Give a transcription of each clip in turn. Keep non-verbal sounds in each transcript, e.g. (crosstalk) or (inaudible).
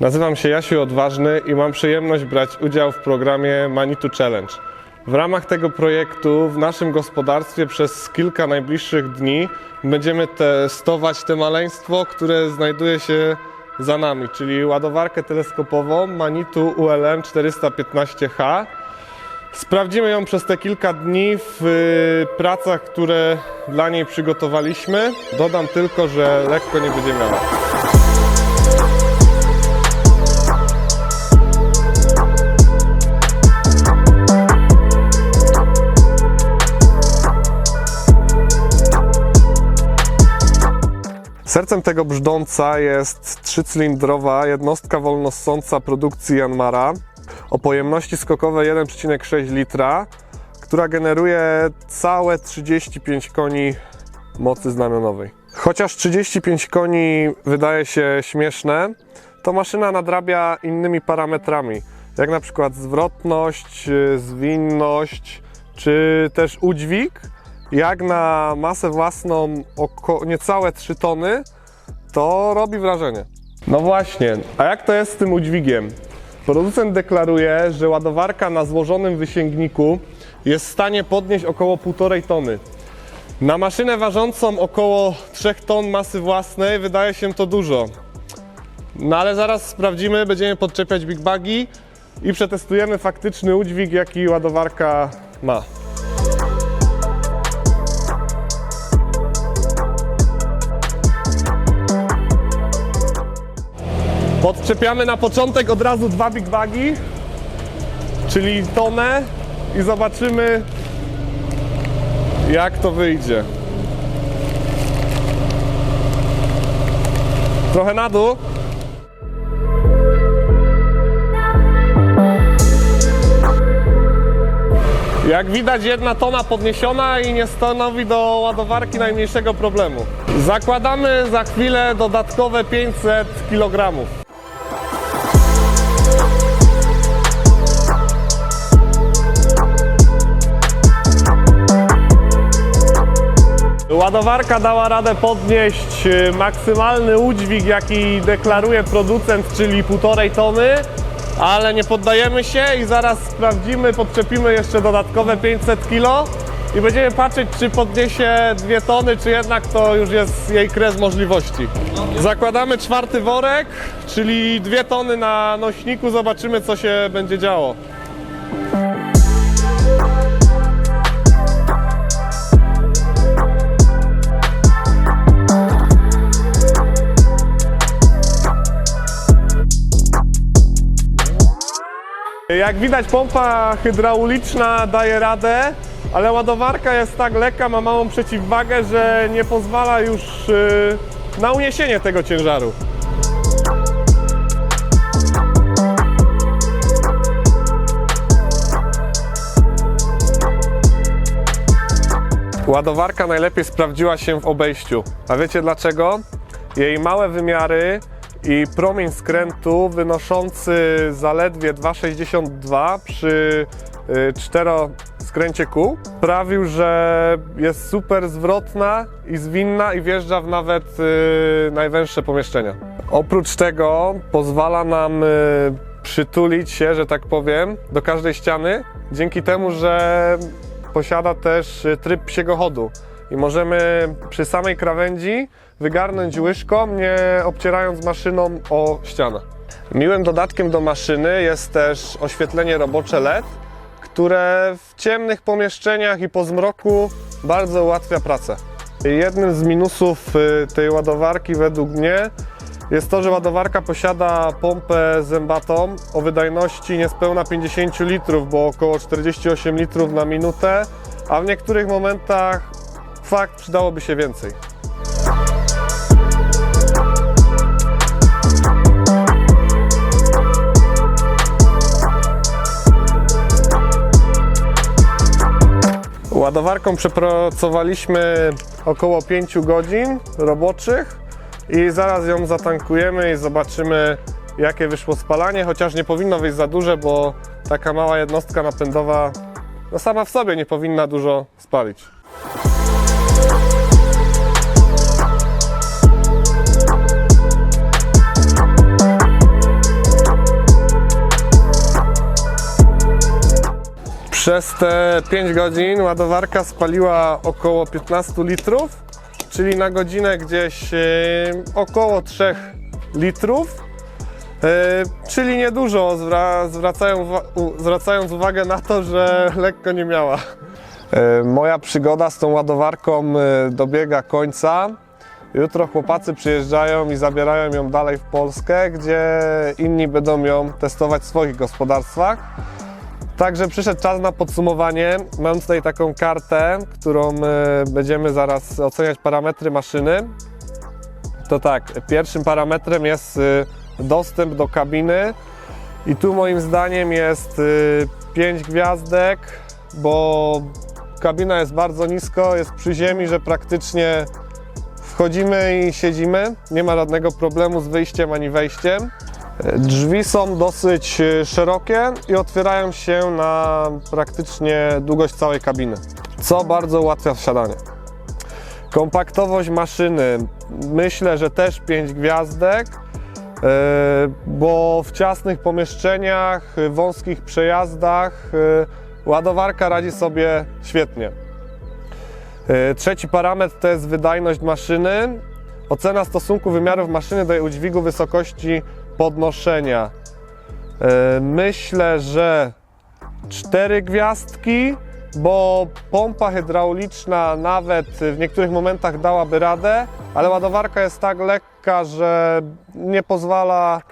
Nazywam się Jasiu Odważny i mam przyjemność brać udział w programie Manitu Challenge. W ramach tego projektu w naszym gospodarstwie przez kilka najbliższych dni będziemy testować te maleństwo, które znajduje się za nami, czyli ładowarkę teleskopową Manitu ULM 415H. Sprawdzimy ją przez te kilka dni w y, pracach, które dla niej przygotowaliśmy. Dodam tylko, że lekko nie będzie miała. Sercem tego brzdąca jest trzycylindrowa jednostka wolnossąca produkcji Janmara o pojemności skokowej 1,6 litra, która generuje całe 35 koni mocy znamionowej. Chociaż 35 koni wydaje się śmieszne, to maszyna nadrabia innymi parametrami, jak na przykład zwrotność, y, zwinność czy też udźwig. Jak na masę własną oko, niecałe 3 tony, to robi wrażenie. No właśnie, a jak to jest z tym udźwigiem? Producent deklaruje, że ładowarka na złożonym wysięgniku jest w stanie podnieść około 1,5 tony. Na maszynę ważącą około 3 ton masy własnej wydaje się to dużo. No ale zaraz sprawdzimy, będziemy podczepiać big bagi i przetestujemy faktyczny udźwig, jaki ładowarka ma. Podczepiamy na początek od razu dwa big bagi, czyli tonę i zobaczymy jak to wyjdzie. Trochę na dół. Jak widać jedna tona podniesiona i nie stanowi do ładowarki najmniejszego problemu. Zakładamy za chwilę dodatkowe 500 kg. Ładowarka dała radę podnieść y, maksymalny udźwig, jaki deklaruje producent, czyli 1,5 tony, ale nie poddajemy się i zaraz sprawdzimy, podczepimy jeszcze dodatkowe 500 kg i będziemy patrzeć, czy podniesie 2 tony, czy jednak to już jest jej kres możliwości. Zakładamy czwarty worek, czyli 2 tony na nośniku, zobaczymy, co się będzie działo. Jak widać pompa hydrauliczna daje radę, ale ładowarka jest tak lekka, ma małą przeciwwagę, że nie pozwala już yy, na uniesienie tego ciężaru. Ładowarka najlepiej sprawdziła się w obejściu. A wiecie dlaczego? Jej małe wymiary i promień skrętu wynoszący zaledwie 2,62 przy y, cztero skręcie kół sprawił, że jest super zwrotna i zwinna i wjeżdża w nawet y, najwęższe pomieszczenia. Oprócz tego pozwala nam y, przytulić się, że tak powiem, do każdej ściany, dzięki temu, że posiada też y, tryb psiego chodu i możemy przy samej krawędzi wygarnąć łyżką, nie obcierając maszyną o ścianę. Miłym dodatkiem do maszyny jest też oświetlenie robocze LED, które w ciemnych pomieszczeniach i po zmroku bardzo ułatwia pracę. Jednym z minusów y, tej ładowarki według mnie jest to, że ładowarka posiada pompę zębatą o wydajności niespełna 50 litrów, bo około 48 litrów na minutę, a w niektórych momentach fakt przydałoby się więcej. Ładowarką przepracowaliśmy około 5 godzin roboczych i zaraz ją zatankujemy i zobaczymy jakie wyszło spalanie, chociaż nie powinno wyjść za duże, bo taka mała jednostka napędowa no sama w sobie nie powinna dużo spalić. Przez te 5 godzin ładowarka spaliła około 15 litrów, czyli na godzinę gdzieś e, około 3 litrów. E, Czyli niedużo, zwracając uwagę na to, że lekko nie miała. E, Moja przygoda z tą ładowarką dobiega końca. Jutro chłopacy przyjeżdżają i zabierają ją dalej w Polskę, gdzie inni będą ją testować w swoich gospodarstwach. Także przyszedł czas na podsumowanie. Mam tutaj taką kartę, którą e, będziemy zaraz oceniać parametry maszyny. To tak, pierwszym parametrem jest y, dostęp do kabiny i tu moim zdaniem jest 5 gwiazdek, bo kabina jest bardzo nisko, jest przy ziemi, że praktycznie wchodzimy i siedzimy. Nie ma żadnego problemu z wyjściem ani wejściem. E, Drzwi są dosyć y, szerokie i otwierają się na praktycznie długość całej kabiny, co bardzo ułatwia wsiadanie. Kompaktowość maszyny myślę, że też 5 gwiazdek, e, bo w ciasnych pomieszczeniach, e, wąskich przejazdach e, ładowarka radzi sobie świetnie. E, Trzeci parametr to jest wydajność maszyny. Ocena stosunku wymiarów maszyny do jej udźwigu wysokości podnoszenia. E, Myślę, że cztery gwiazdki, bo pompa hydrauliczna nawet w niektórych momentach dałaby radę, ale ładowarka jest tak lekka, że nie pozwala,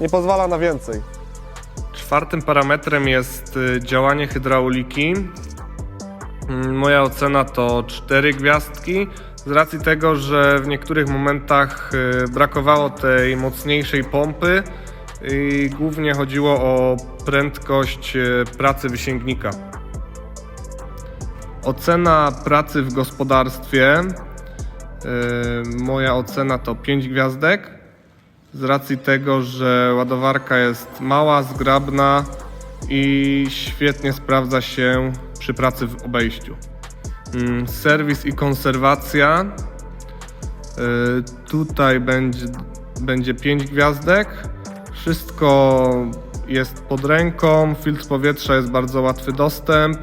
nie pozwala na więcej. Czwartym parametrem jest y, działanie hydrauliki. Mm, Moja ocena to 4 gwiazdki. Z racji tego, że w niektórych momentach y, brakowało tej mocniejszej pompy i głównie chodziło o prędkość y, pracy wysięgnika. Ocena pracy w gospodarstwie. y, Moja ocena to 5 gwiazdek. Z racji tego, że ładowarka jest mała, zgrabna i świetnie sprawdza się przy pracy w obejściu. Mm, Serwis i konserwacja. Y, Tutaj będzie, będzie 5 gwiazdek. Wszystko jest pod ręką, filtr powietrza jest bardzo łatwy dostęp.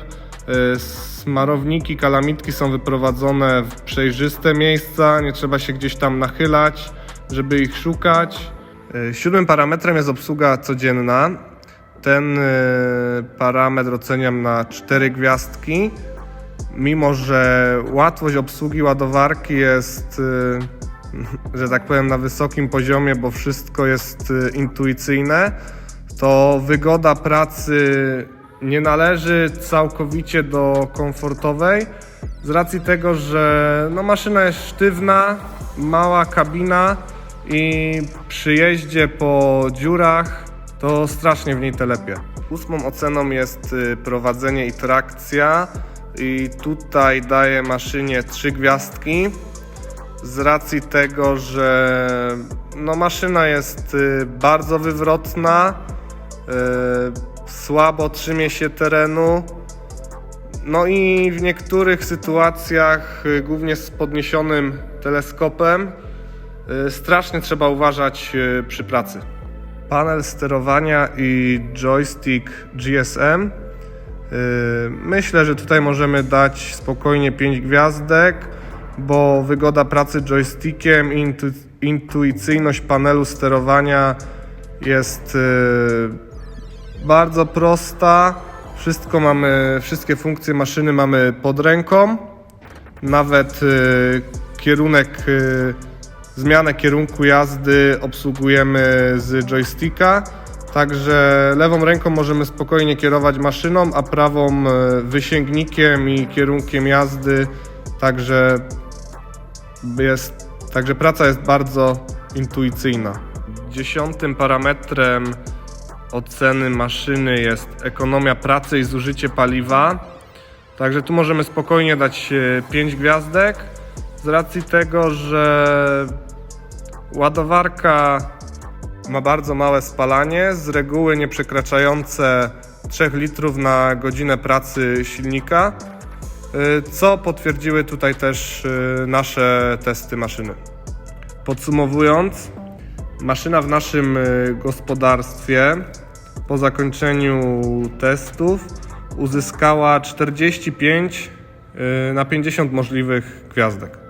Y, Smarowniki, kalamitki są wyprowadzone w przejrzyste miejsca, nie trzeba się gdzieś tam nachylać, żeby ich szukać. Y, Siódmym parametrem jest obsługa codzienna. Ten parametr oceniam na 4 gwiazdki mimo że łatwość obsługi ładowarki jest, y, (laughs) że tak powiem, na wysokim poziomie, bo wszystko jest y, intuicyjne, to wygoda pracy nie należy całkowicie do komfortowej, z racji tego, że no, maszyna jest sztywna, mała kabina i przy jeździe po dziurach to strasznie w niej telepie. Ósmą oceną jest y, prowadzenie i trakcja i tutaj daję maszynie trzy gwiazdki z racji tego, że no maszyna jest y, bardzo wywrotna, y, słabo trzymie się terenu, no i w niektórych sytuacjach, y, głównie z podniesionym teleskopem, strasznie trzeba uważać przy pracy. Panel sterowania i joystick GSM. Y, Myślę, że tutaj możemy dać spokojnie 5 gwiazdek, bo wygoda pracy joystickiem i intu- intuicyjność panelu sterowania jest y, bardzo prosta. Wszystko mamy, wszystkie funkcje maszyny mamy pod ręką. Nawet y, kierunek, zmianę kierunku jazdy obsługujemy z joysticka. Także lewą ręką możemy spokojnie kierować maszyną, a prawą y, wysięgnikiem i kierunkiem jazdy. Także jest, także praca jest bardzo intuicyjna. Dziesiątym parametrem oceny maszyny jest ekonomia pracy i zużycie paliwa. Także tu możemy spokojnie dać 5 gwiazdek z racji tego, że ładowarka ma bardzo małe spalanie, z reguły nie przekraczające 3 litrów na godzinę pracy silnika, y, co potwierdziły tutaj też y, nasze testy maszyny. Podsumowując, maszyna w naszym y, gospodarstwie po zakończeniu testów uzyskała 45 y, na 50 możliwych gwiazdek.